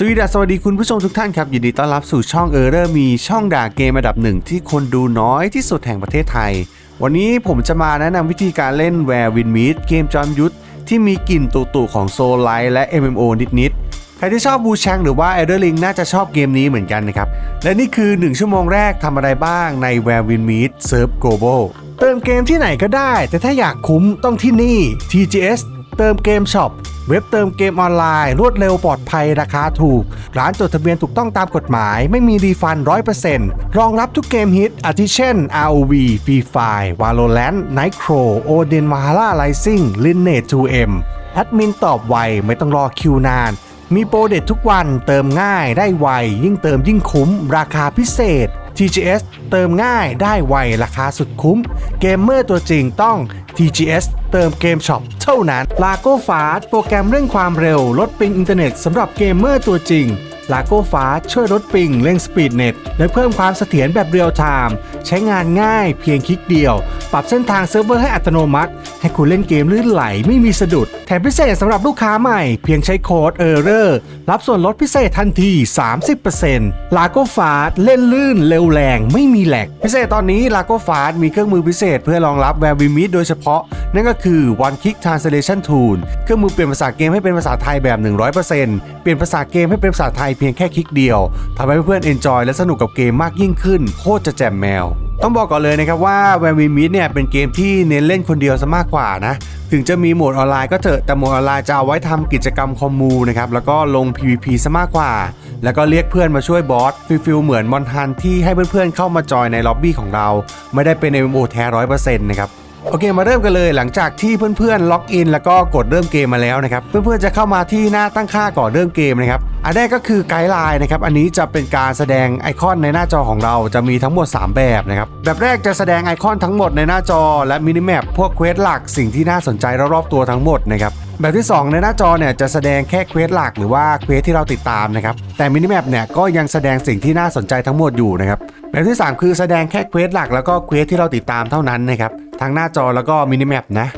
สวีดัสสวัสดีคุณผู้ชมทุกท่านครับ ยินดีต้อนรับสู่ช่องเออร์เรอร์มีช่องด่าเกมอันดับหนึ่งที่คนดูน้อยที่สุดแห่งประเทศไทย วันนี้ผมจะมาแนะนำวิธีการเล่นแวร์วินมีดเกมจอมยุทธที่มีกลิ่นตุ่ๆของโซลไลท์และ MMO นิดๆใครที่ชอบบูชังหรือว่า e l d e r Ring น่าจะชอบเกมนี้เหมือนกันนะครับ และนี่คือ 1 ชั่วโมงแรกทำอะไรบ้างใน Where Win Meet Serve Global เติมเกมที่ไหนก็ได้ แต่ถ้าอยากคุ้มต้องที่นี่ TGS เติมเกมช็อป เว็บเติมเกมออนไลน์ รวดเร็วปลอดภัยราคาถูก ร้านจดทะเบียนถูกต้องตามกฎหมาย ไม่มีรีฟัน 100%รองรับทุกเกมฮิต อาทิเช่น ROV Free Fire Valorant Nightcrow Odin Valhalla Rising Lineage 2M แอดมินตอบไวไม่ต้องรอคิวนาน มีโปรเด็ดทุกวันเติมง่ายได้ไว ยิ่งเติมยิ่งคุ้ม ราคาพิเศษ TGS เติมง่ายได้ไวราคาสุดคุ้ม เกมเมอร์ตัวจริงต้อง TGS เติมเกมช็อปเท่านั้น l a g o f a s t โปรแกรมเร่งความเร็ว ลดปิงอินเทอร์เน็ตสำหรับเกมเมอร์ตัวจริง l a g o f a s t ช่วยลดปิงเร่งสปีดเน็ต และเพิ่มความเสถียรแบบเรียลไทม์ใช้งานง่ายเพียงคลิกเดียว ปรับเส้นทางเซิร์ฟเวอร์ให้อัตโนมัติ ให้คุณเล่นเกมลื่นไหลไม่มีสะดุด แถมพิเศษสำหรับลูกค้าใหม่ เพียงใช้โค้ด ERROR รับส่วนลดพิเศษทันที 30% l a g o f a s t เล่นลื่นเร็วแรงไม่มีแหลก พิเศษตอนนี้ l a g o f a s t มีเครื่องมือพิเศษเพื่อรองรับ w e b i m i t โดยเฉพาะ นั่นก็คือ One Click Translation Tool เครื่องมือเปลี่ยนภาษาเกมให้เป็นภาษาไทยแบบ 100%เปลี่ยนภาษาเกมให้เป็นภาษาไทยเพียงแค่คลิกเดียวทำให้เพื่อนๆ enjoy และสนุกกับเกมมากยิ่งขึ้น โคตรจะแจ่มแมว ต้องบอกก่อนเลยนะครับว่า w e b i m i t เนี่ยเป็นเกมที่เน้นเล่นคนเดียวซะมากกว่านะถึงจะมีโหมดออนไลน์ก็เถอะแต่โหมดออนไลน์จะเอาไว้ทำกิจกรรมคอมมูนะครับแล้วก็ลง PVP ซะมากกว่า แล้วก็เรียกเพื่อนมาช่วยบอสฟิลฟิลเหมือนมอนทันที่ให้เพื่อนๆเข้ามาจอยในล็อบบี้ของเรา ไม่ได้เป็น MMO แท้ร้อยเปอร์เซ็นต์นะครับ โอเคมาเริ่มกันเลยหลังจากที่เพื่อนๆล็อกอินแล้วก็กดเริ่มเกมมาแล้วนะครับเพื่อนๆจะเข้ามาที่หน้าตั้งค่าก่อนเริ่มเกมนะครับอันแรกก็คือไกด์ไลน์นะครับอันนี้จะเป็นการแสดงไอคอนในหน้าจอของเราจะมีทั้งหมด 3 แบบนะครับแบบแรกจะแสดงไอคอนทั้งหมดในหน้าจอและมินิแมปพวกเควสหลักสิ่งที่น่าสนใจรอบๆตัวทั้งหมดนะครับแบบที่ 2 ในหน้าจอเนี่ยจะแสดงแค่เควสหลักหรือว่าเควสที่เราติดตามนะครับแต่มินิแมปเนี่ยก็ยังแสดงสิ่งที่น่าสนใจทั้งหมดอยู่นะครับแบบที่ 3 คือแสดงแค่เควสหลักแล้วก็เควสที่เราติดตามเท่านั้นนะครับ ทั้งหน้าจอแล้วก็มินิแมปนะ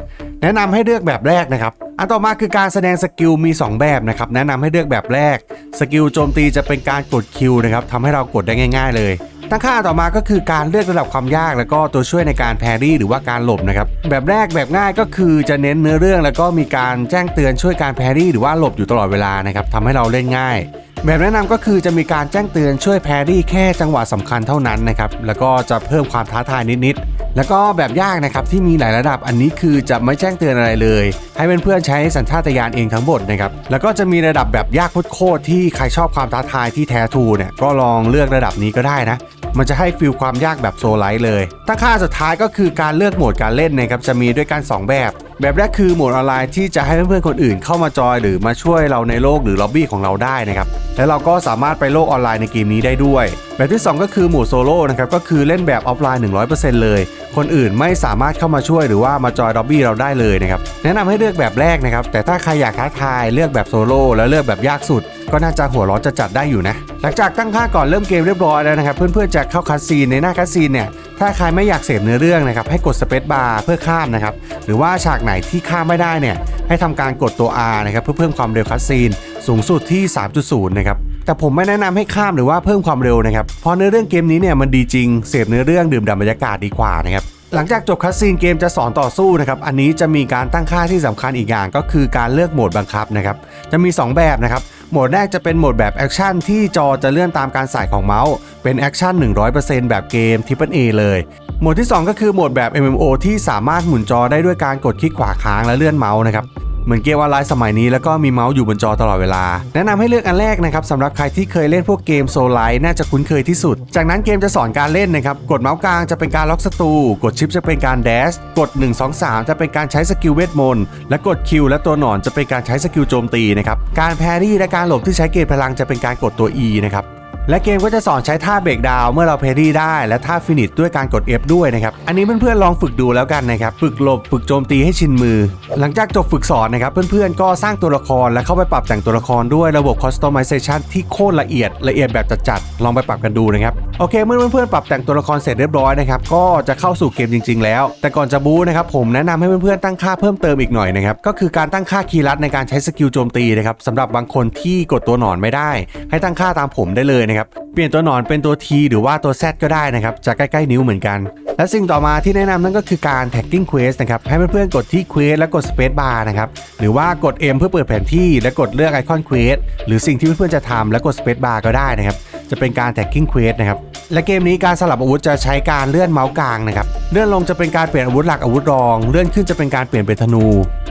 แนะนำให้เลือกแบบแรกนะครับ อันต่อมาคือการแสดงสกิลมี 2 แบบนะครับ แนะนำให้เลือกแบบแรก สกิลโจมตีจะเป็นการกดคิวนะครับทำให้เรากดได้ง่าย ๆ เลยตั้งค่าต่อมาก็คือการเลือกระดับความยาก แล้วก็ตัวช่วยในการแพรี่หรือว่าการหลบนะครับ แบบแรกแบบง่ายก็คือจะเน้นเนื้อเรื่อง แล้วก็มีการแจ้งเตือนช่วยการแพรี่หรือว่าหลบอยู่ตลอดเวลานะครับทำให้เราเล่นง่าย แบบแนะนำก็คือจะมีการแจ้งเตือนช่วยแพรี่แค่จังหวะสำคัญเท่านั้นนะครับแล้วก็จะเพิ่มความท้าทายนิดๆ แล้วก็แบบยากนะครับที่มีหลายระดับอันนี้คือจะไม่แจ้งเตือนอะไรเลย ให้เพื่อนๆใช้สัญชาตญาณเองทั้งหมดนะครับแล้วก็จะมีระดับแบบยากโคตรที่ใครชอบความท้าทายที่แท้ทูเนี่ยก็ลองเลือกระดับนี้ก็ได้นะมันจะให้ฟิลความยากแบบโซลไลท์เลย ตั้งค่าสุดท้ายก็คือการเลือกโหมดการเล่นนะครับจะมีด้วยกัน 2 แบบ แบบแรกคือโหมดออนไลน์ที่จะให้เพื่อนๆคนอื่นเข้ามาจอย หรือมาช่วยเราในโลกหรือล็อบบี้ของเราได้นะครับ และเราก็สามารถไปโลกออนไลน์ในเกมนี้ได้ด้วย แบบที่ 2 ก็คือโหมดโซโล่นะครับก็คือเล่นแบบออฟไลน์ 100%เลย คนอื่นไม่สามารถเข้ามาช่วยหรือว่ามาจอยล็อบบี้เราได้เลยนะครับแนะนำให้เลือกแบบแรกนะครับแต่ถ้าใครอยากท้าทายเลือกแบบโซโล่แล้วเลือกแบบยากสุด ก็น่าจะหัวร้อนจะจัดได้อยู่นะหลังจากตั้งค่าก่อนเริ่มเกมเรียบร้อยแล้วนะครับเพื่อนๆจะเข้าคัสซีนในหน้าคัสซีนเนี่ย ถ้าใครไม่อยากเสพเนื้อเรื่องนะครับให้กดสเปซบาร์เพื่อข้ามนะครับหรือว่าฉากไหนที่ข้ามไม่ได้เนี่ยให้ทำการกดตัว R นะครับเพื่อเพิ่มความเร็วคัสซีนสูงสุดที่ 3.0 นะครับแต่ผมไม่แนะนำให้ข้ามหรือว่าเพิ่มความเร็วนะครับเพราะเนื้อเรื่องเกมนี้เนี่ยมันดีจริงเสพเนื้อเรื่องดื่มด่ำบรรยากาศดีกว่านะครับหลังจากจบคัสซีนเกมจะสอนต่อสู้นะครับ อันนี้จะมีการตั้งค่าที่สำคัญอีกอย่างก็คือการเลือกโหมดบังคับนะครับ จะมี 2 แบบนะครับ โหมดแรกจะเป็นโหมดแบบแอคชั่นที่จอจะเลื่อนตามการสายของเมาส์ เป็นแอคชั่น 100%แบบเกม Triple A เลยโหมดที่ 2 ก็คือโหมดแบบ MMO ที่สามารถหมุนจอได้ด้วยการกดคลิกขวาค้างและเลื่อนเมาส์นะครับ เหมือนเกมออนไลน์สมัยนี้แล้วก็มีเมาส์อยู่บนจอตลอดเวลา แนะนำให้เลือกอันแรกนะครับสำหรับใครที่เคยเล่นพวกเกมโซลไลท์น่าจะคุ้นเคยที่สุด จากนั้นเกมจะสอนการเล่นนะครับ กดเมาส์กลางจะเป็นการล็อกศัตรูกดชิปจะเป็นการแดชกด 1 2 3 จะเป็นการใช้สกิลเวทมนต์และกดคิวและตัวหนอนจะเป็นการใช้สกิลโจมตีนะครับการแพรี่และการหลบที่ใช้เกณฑ์พลังจะเป็นการกดตัว E นะครับ และเกมก็จะสอนใช้ท่าเบรกดาวเมื่อเราเพรี่ได้ และท่าฟินิชด้วยการกด F ด้วยนะครับ อันนี้เพื่อนๆลองฝึกดูแล้วกันนะครับ ฝึกหลบฝึกโจมตีให้ชินมือ หลังจากจบฝึกสอนนะครับ เพื่อนๆก็สร้างตัวละครและเข้าไปปรับแต่งตัวละครด้วยระบบ customization ที่โคตรละเอียดละเอียดแบบจัดๆลองไปปรับกันดูนะครับโอเค เมื่อเพื่อนๆปรับแต่งตัวละครเสร็จเรียบร้อยนะครับก็จะเข้าสู่เกมจริง ๆ แล้ว แต่ก่อนจะบู๊นะครับผมแนะนำให้เพื่อนๆตั้งค่าเพิ่มเติมอีกหน่อยนะครับก็คือการตั้งค่าคีย์ลัดในการใช้สกิลโจมตีนะครับสำหรับบางคนที่กดตัวหนอนไม่ได้ ให้ตั้งค่าตามผมได้เลยนะครับ เปลี่ยนตัวหนอนเป็นตัว T หรือว่าตัว Z ก็ได้นะครับ จะใกล้ๆนิ้วเหมือนกัน และสิ่งต่อมาที่แนะนำนั่นก็คือการ tagging quest นะครับ ให้เพื่อนๆกดที่ quest แล้วกด space bar นะครับ หรือว่ากด M เพื่อเปิดแผนที่ และกดเลือกไอคอน quest หรือสิ่งที่เพื่อนๆจะทำแล้วกด space bar ก็ได้นะครับ จะเป็นการ tagging quest นะครับและเกมนี้การสลับอาวุธจะใช้การเลื่อนเมาส์กลางนะครับเลื่อนลงจะเป็นการเปลี่ยนอาวุธหลักอาวุธรอง เลื่อนขึ้นจะเป็นการเปลี่ยนเป็นธนู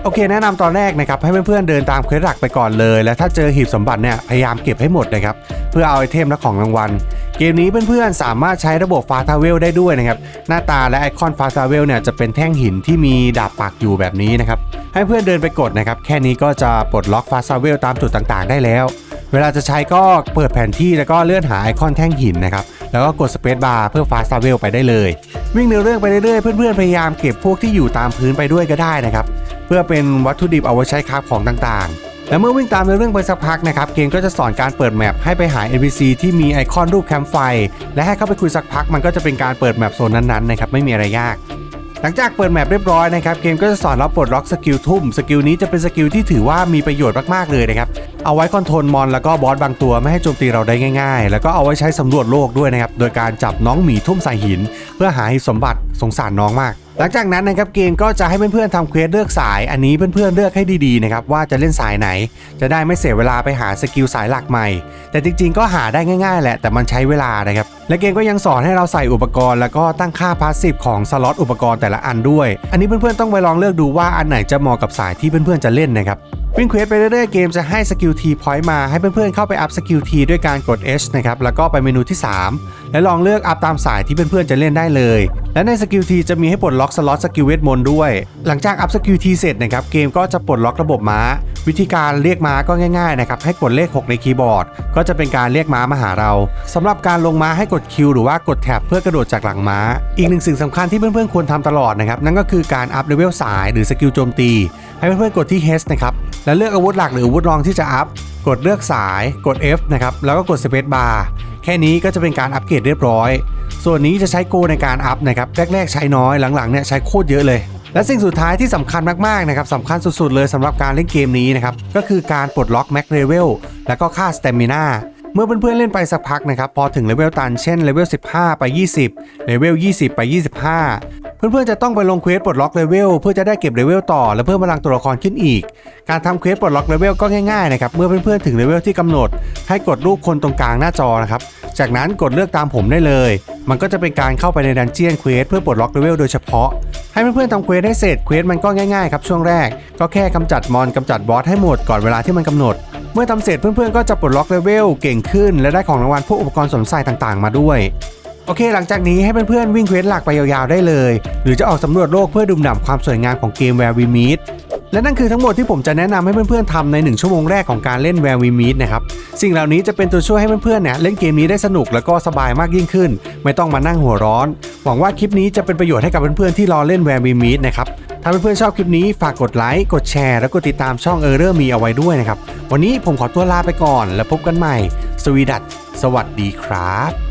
โอเค แนะนำตอนแรกนะครับให้เพื่อนๆเดินตามเควสหลักไปก่อนเลย และถ้าเจอหีบสมบัติเนี่ยพยายามเก็บให้หมดนะครับเพื่อเอาไอเทมและของรางวัลเกมนี้เพื่อนๆสามารถใช้ระบบฟาทาเวลได้ด้วยนะครับหน้าตาและไอคอนฟาทาเวลเนี่ยจะเป็นแท่งหินที่มีดาบปักอยู่แบบนี้นะครับให้เพื่อนเดินไปกดนะครับแค่นี้ก็จะปลดล็อกฟาทาเวลตามจุดต่างๆ ได้แล้ว เวลาจะใช้ก็เปิดแผนที่แล้วก็เลื่อนหาไอคอนแท่งหินนะครับ แล้วก็กดสเปซบาร์เพื่อฟาสต์ทราเวลไปได้เลย วิ่งเนื้อเรื่องไปเรื่อยๆ เพื่อนๆ พยายามเก็บพวกที่อยู่ตามพื้นไปด้วยก็ได้นะครับ เพื่อเป็นวัตถุดิบเอาไว้ใช้คราฟของต่างๆ และเมื่อวิ่งตามเนื้อเรื่องไปสักพักนะครับ เกมก็จะสอนการเปิดแมปให้ไปหา NPC ที่มีไอคอนรูปแคมป์ไฟ และให้เข้าไปคุยสักพักมันก็จะเป็นการเปิดแมปโซนนั้นๆนะครับไม่มีอะไรยากหลังจากเปิดแมปเรียบร้อยนะครับเกมก็จะสอนเราปลดล็อกสกิลทุ่ม สกิลนี้จะเป็นสกิลที่ถือว่ามีประโยชน์มากๆเลยนะครับ เอาไว้คอนโทรลมอนแล้วก็บอสบางตัวไม่ให้โจมตีเราได้ง่ายๆ แล้วก็เอาไว้ใช้สำรวจโลกด้วยนะครับ โดยการจับน้องหมีทุ่มใส่หิน เพื่อหาสมบัติสงสารน้องมาก หลังจากนั้นนะครับเกมก็จะให้เพื่อนๆทำเควสเลือกสาย อันนี้เพื่อนๆเลือกให้ดีๆนะครับว่าจะเล่นสายไหน จะได้ไม่เสียเวลาไปหาสกิลสายหลักใหม่ แต่จริงๆก็หาได้ง่ายๆแหละแต่มันใช้เวลานะครับและเกมก็ยังสอนให้เราใส่อุปกรณ์ แล้วก็ตั้งค่าพาสซีฟของสล็อตอุปกรณ์แต่ละอันด้วย อันนี้เพื่อนๆต้องไปลองเลือกดูว่าอันไหนจะเหมาะกับสายที่เพื่อนๆจะเล่นนะครับ วิ่งเควสไปเรื่อยๆเกมจะให้สกิลทีพอยต์มาให้เพื่อนๆเข้าไปอัพสกิลทีด้วยการกด H นะครับแล้วก็ไปเมนูที่ 3 และลองเลือกอัพตามสายที่เพื่อนๆจะเล่นได้เลย และในสกิลทีจะมีให้ปลดล็อกสล็อตสกิลเวทมนต์ด้วย หลังจากอัพสกิลทีเสร็จนะครับเกมก็จะปลดล็อกระบบม้า วิธีการเรียกม้าก็ง่ายๆนะครับให้กดเลข 6 ในคีย์บอร์ด ก็จะเป็นการเรียกม้ามาหาเราสำหรับการลงม้าให้กดคิวหรือว่ากดแท็บเพื่อกระโดดจากหลังม้า อีกหนึ่งสิ่งสำคัญที่เพื่อนๆควรทำตลอดนะครับนั่นก็คือการอัพเลเวลสายหรือสกิลโจมตี ให้เพื่อนๆกดที่ H นะครับ แล้วเลือกอาวุธหลักหรืออาวุธรองที่จะอัพ กดเลือกสาย กด F นะครับ แล้วก็กด Space Bar แค่นี้ก็จะเป็นการอัปเกรดเรียบร้อย ส่วนนี้จะใช้โกในการอัพนะครับ แรกๆใช้น้อย หลังๆเนี่ยใช้โคตรเยอะเลย และสิ่งสุดท้ายที่สำคัญมากๆนะครับสำคัญสุดๆเลยสำหรับการเล่นเกมนี้นะครับ ก็คือการปลดล็อกแม็กเลเวลแล้วก็ค่าสเตมินาเมื่อเพื่อนๆเล่นไปสักพักนะครับ พอถึงเลเวลตันเช่นเลเวล 15 ไป 20 เลเวล 20 ไป 25 เพื่อนๆจะต้องไปลงเควสปลดล็อกเลเวลเพื่อจะได้เก็บเลเวลต่อ และเพิ่มพลังตัวละครขึ้นอีก การทำเควสปลดล็อกเลเวลก็ง่ายๆนะครับเมื่อเพื่อนๆถึงเลเวลที่กำหนด ให้กดรูปคนตรงกลางหน้าจอนะครับจากนั้นกดเลือกตามผมได้เลย มันก็จะเป็นการเข้าไปในดันเจียนเควสเพื่อปลดล็อกเลเวลโดยเฉพาะ ให้เพื่อนๆทำเควสให้เสร็จเควสมันก็ง่ายๆครับช่วงแรก ก็แค่กำจัดมอนกำจัดบอสให้หมดก่อนเวลาที่มันกำหนด เมื่อทำเสร็จเพื่อนๆก็จะปลดล็อกเลเวลเก่งขึ้น และได้ของรางวัลพวกอุปกรณ์สวมใส่ต่างๆ มาด้วย โอเค หลังจากนี้ให้เพื่อนๆวิ่งเควสหลักไปยาวๆได้เลย หรือจะออกสำรวจโลกเพื่อดูด่ำความสวยงามของเกม Where We Meet และนั่นคือทั้งหมดที่ผมจะแนะนำให้เพื่อนๆทำใน 1 ชั่วโมงแรกของการเล่น Where We Meet นะครับ สิ่งเหล่านี้จะเป็นตัวช่วยให้เพื่อนๆเนี่ยเล่นเกมนี้ได้สนุกแล้วก็สบายมากยิ่งขึ้น ไม่ต้องมานั่งหัวร้อน หวังว่าคลิปนี้จะเป็นประโยชน์ให้กับเพื่อนๆที่รอเล่น Where We Meet นะครับถ้าเพื่อนๆชอบคลิปนี้ฝากกดไลค์กดแชร์แล้วกดติดตามช่องเออร์เรอร์มีเอาไว้ด้วยนะครับวันนี้ผมขอตัวลาไปก่อน แล้วพบกันใหม่ สวีดัตสวัสดีครับ